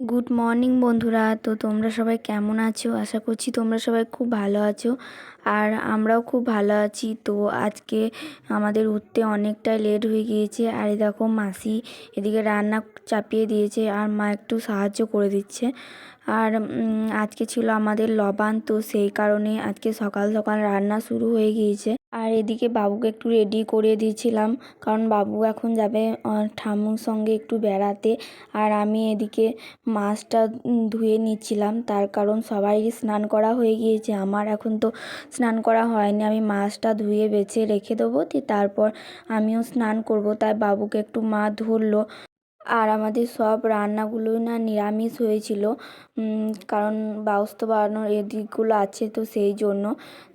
Good morning বন্ধুরা। তো তোমরা সবাই কেমন আছো? আশা করছি তোমরা সবাই খুব ভালো আছো। আর আমরাও খুব ভালো আছি। তো আজকে আমাদের উঠতে অনেকটাই লেট হয়ে গিয়েছে। আর দেখো মাসি এদিকে রান্না চাপিয়ে দিয়েছে আর মা একটু সাহায্য করে দিচ্ছে। আর আজকে ছিল আমাদের লবান তো সেই কারণে আজকে সকাল সকাল রান্না শুরু হয়ে গিয়েছে। আর এদিকে বাবুকে একটু রেডি করে দিয়েছিলাম। কারণ বাবু এখন যাবে আহ, ঠাম্মুর সঙ্গে একটু বেড়াতে। আর আমি এদিকে মাছটা ধুয়ে নিচ্ছিলাম। তার কারণ সবারই স্নান করা হয়ে গিয়েছে। আমার এখন তো স্নান করা হয়নি। আমি মাছটা ধুয়ে বেছে রেখে দেবো। তারপর আমিও স্নান করব। তাই বাবুকে একটু মা ধরলো। আর আমাদের সব রান্নাগুলোই না নিরামিষ হয়েছিল। কারণ বাউস্ত বাড়ানোর এদিকগুলো আছে তো সেই জন্য।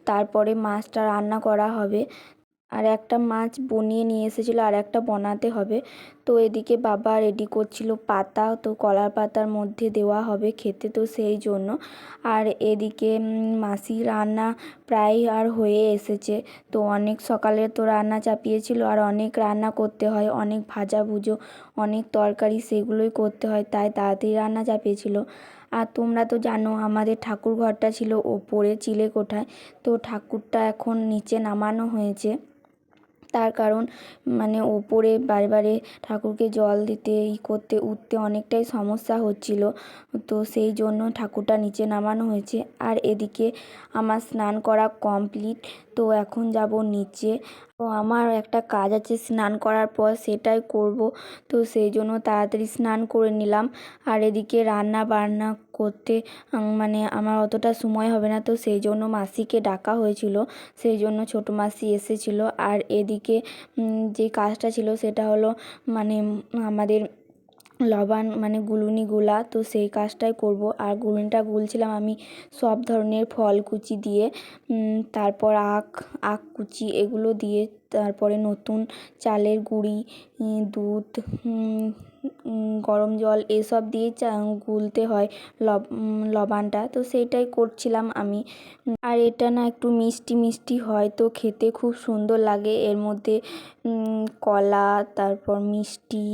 তারপরে মাছটা রান্না করা হবে। আর একটা মাছ বনিয়ে নিয়ে এসেছিল আর একটা বানাতে হবে। তো এদিকে বাবা রেডি করছিল পাতা, তো কলার পাতার মধ্যে দেওয়া হবে খেতে তো সেই জন্য। আর এদিকে মাসি রান্না প্রায় আর হয়ে এসেছে। তো অনেক সকালে তো রান্না চাপিয়েছিল, আর অনেক রান্না করতে হয়, অনেক ভাজা ভুজো, অনেক তরকারি সেগুলোই করতে হয়, তাই তাড়াতাড়ি রান্না চাপিয়েছিল। আর তোমরা তো জানো, আমাদের ঠাকুর ঘরটা ছিল ওপরে চিলে কোঠায় তো ঠাকুরটা এখন নিচে নামানো হয়েছে। তার কারণ মানে ওপরে বারে বারে ঠাকুরকে জল দিতে, ই করতে, উঠতে অনেকটাই সমস্যা হচ্ছিল। তো সেই জন্য ঠাকুরটা নিচে নামানো হয়েছে। আর এদিকে আমার স্নান করা কমপ্লিট তো এখন যাব নিচে। তো আমার একটা কাজ আছে স্নান করার পর সেটাই করব। তো সেই জন্য তাড়াতাড়ি স্নান করে নিলাম। আর এদিকে রান্না বান্না করতে মানে আমার অতটা সময় হবে না। তো সেই জন্য মাসিকে ডাকা হয়েছিল। সেই জন্য ছোটো মাসি এসেছিল। আর এদিকে যে কাজটা ছিল সেটা হলো মানে আমাদের লবান মানে গুলুনি গুলা, তো সেই কাজটাই করব। আর গুলুনিটা গুলছিলাম আমি সব ধরনের ফল কুচি দিয়ে তারপর আখ আখ কুচি এগুলো দিয়ে, তারপরে নতুন চালের গুঁড়ি দুধ গরম জল এসব দিয়ে চা গুলতে হয় লব উম, লবানটা তো সেইটাই করছিলাম আমি। আর এটা না একটু মিষ্টি মিষ্টি হয় তো খেতে খুব সুন্দর লাগে। এর মধ্যে কলা তারপর মিষ্টি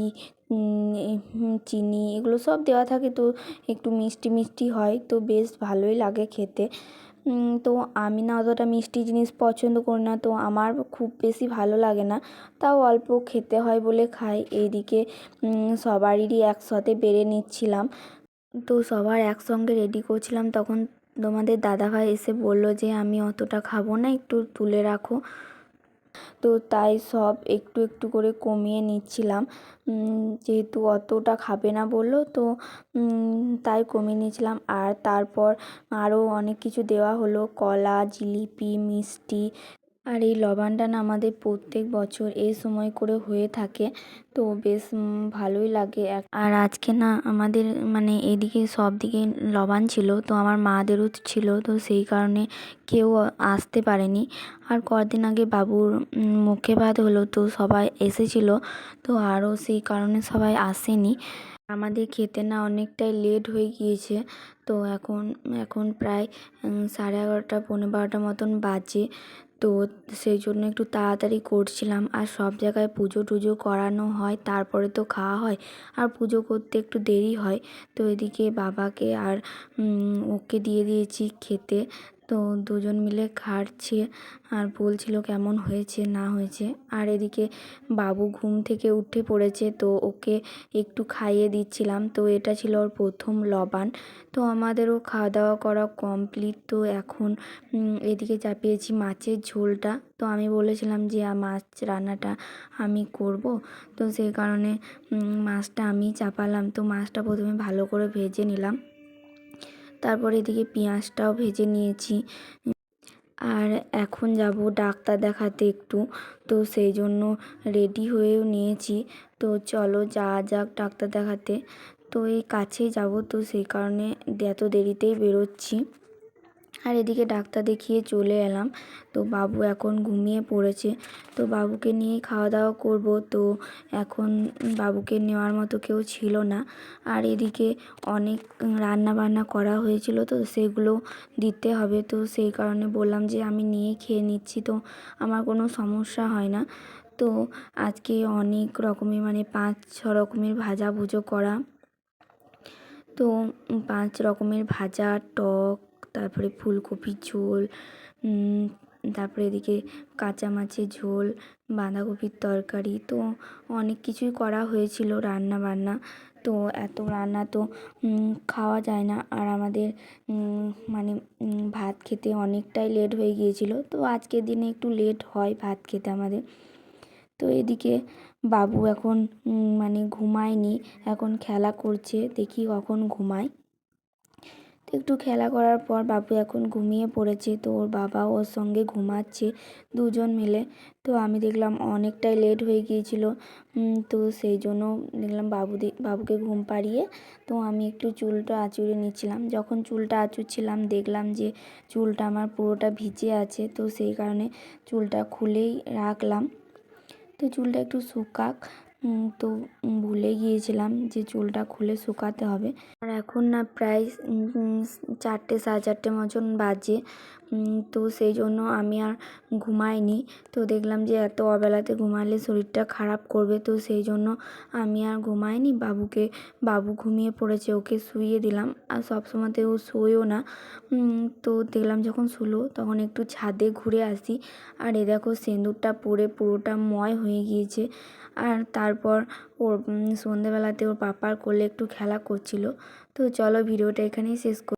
চিনি এগুলো সব দেওয়া থাকে তো একটু মিষ্টি মিষ্টি হয় তো বেশ ভালোই লাগে খেতে। তো আমি না অতটা মিষ্টি জিনিস পছন্দ করি না, তো আমার খুব বেশি ভালো লাগে না। তাও অল্প খেতে হয় বলে খাই, এইদিকে সবারই একসাথে বেড়ে নিচ্ছিলাম। তো সবার একসঙ্গে রেডি করছিলাম, তখন তোমাদের দাদাভাই এসে বলল যে, আমি অতটা খাব না, একটু তুলে রাখো। তো তাই সব একটু একটু করে কমিয়ে নিচ্ছিলাম। যেহেতু অতটা খাবে না বলল, তো তাই কমিয়ে নিয়েছিলাম আর তারপর আরও অনেক কিছু দেওয়া হলো। কলা, জিলিপি, মিষ্টি আর এই লবানটা না আমাদের প্রত্যেক বছর এই সময় করে হয়ে থাকে, তো বেশ ভালোই লাগে। আর আজকে না আমাদের মানে এদিকে সব দিকে লবান ছিল, তো আমার মাদেরও ছিল, তো সেই কারণে কেউ আসতে পারেনি। আর কদিন আগে বাবুর মুখে ভাত হলো, তো সবাই এসেছিল, তো আরও সেই কারণে সবাই আসেনি। আমাদের খেতে না অনেকটাই লেট হয়ে গিয়েছে, তো এখন এখন প্রায় সাড়ে এগারোটা, পৌনে বারোটা মতন বাজে তো সেই জন্য একটু তাড়াতাড়ি করছিলাম। আর সব জায়গায় পুজো টুজো করানো হয়, তারপরে তো খাওয়া হয়। আর পুজো করতে একটু দেরি হয়। তো এদিকে বাবাকে আর ওকে দিয়ে দিয়েছি খেতে। তো দুজন মিলে খাচ্ছে আর বলছিল কেমন হয়েছে, না হয়েছে। আর এদিকে বাবু ঘুম থেকে উঠে পড়েছে, তো ওকে একটু খাইয়ে দিচ্ছিলাম। তো এটা ছিল ওর প্রথম লবান তো আমাদেরও খাওয়া দাওয়া করা কমপ্লিট তো এখন এদিকে চাপিয়েছি মাছের ঝোলটা। তো আমি বলেছিলাম যে মাছ রান্নাটা আমি করব। তো সেই কারণে মাছটা আমি চাপালাম। তো মাছটা প্রথমে ভালো করে ভেজে নিলাম। তারপরে এদিকে পেঁয়াজটাও ভেজে নিয়েছি। আর এখন যাব ডাক্তার দেখাতে একটু। তো সেই জন্য রেডি হয়েও নিয়েছি। তো চলো যা যাক ডাক্তার দেখাতে। তো এই কাছেই যাব। তো সেই কারণে এত দেরিতেই বেরোচ্ছি। আর এদিকে ডাক্তার দেখিয়ে চলে এলাম। তো বাবু এখন ঘুমিয়ে পড়েছে। তো বাবুকে নিয়েই খাওয়া দাওয়া করব। তো এখন বাবুকে নেওয়ার মতো কেউ ছিল না। আর এদিকে অনেক রান্না বান্না করা হয়েছিল। তো সেগুলো দিতে হবে। তো সেই কারণে বললাম যে আমি নিয়ে খেয়ে নিচ্ছি। তো আমার কোনো সমস্যা হয় না। তো আজকে অনেক রকমের মানে পাঁচ, ছ রকমের ভাজা ভুজো করা। তো পাঁচ রকমের ভাজা, টক তারপরে ফুলকপির ঝোল তারপরে এদিকে কাঁচা মাছের ঝোল, বাঁধাকপির তরকারি, তো অনেক কিছুই করা হয়েছিল রান্না বান্না। তো এত রান্না তো খাওয়া যায় না। আর আমাদের মানে ভাত খেতে অনেকটাই লেট হয়ে গিয়েছিল। তো আজকের দিনে একটু লেট হয় ভাত খেতে আমাদের। তো এদিকে বাবু এখন মানে ঘুমায়নি, এখন খেলা করছে, দেখি কখন ঘুমায়। তো একটু খেলা করার পর বাবু এখন ঘুমিয়ে পড়েছে, তো ওর বাবা ওর সঙ্গে ঘুমাচ্ছে দুজন মিলে। তো আমি দেখলাম অনেকটাই লেট হয়ে গিয়েছিল তো সেই জন্য দেখলাম বাবু বাবুকে ঘুম পাড়িয়ে, তো আমি একটু চুলটা আঁচুড়ে নিচ্ছিলাম। যখন চুলটা আঁচড়ছিলাম, দেখলাম যে চুলটা আমার পুরোটা ভিজে আছে, তো সেই কারণে চুলটা খুলেই রাখলাম। তো চুলটা একটু শুকাক তো ভুলে গিয়েছিলাম যে চুলটা খুলে শুকাতে হবে। আর এখন না প্রায় চারটে সাড়ে চারটে মতন বাজে। তো সেই জন্য আমি আর ঘুমাইনি। তো দেখলাম যে এত অবেলাতে ঘুমালে শরীরটা খারাপ করবে। তো সেই জন্য আমি আর ঘুমাইনি। বাবুকে, বাবু ঘুমিয়ে পড়েছে, ওকে শুইয়ে দিলাম। আর সবসময়তে ও শোয়ও না। তো দেখলাম যখন শুলো তখন একটু ছাদে ঘুরে আসি। আর এ দেখো, সিঁদুরটা পরে পুরোটা ময় হয়ে গিয়েছে। আর তারপর ওর সন্ধ্যেবেলাতে সন্ধেবেলাতে ওর পাপার কোলে একটু খেলা করছিল। তো চলো ভিডিওটা এখানেই শেষ করি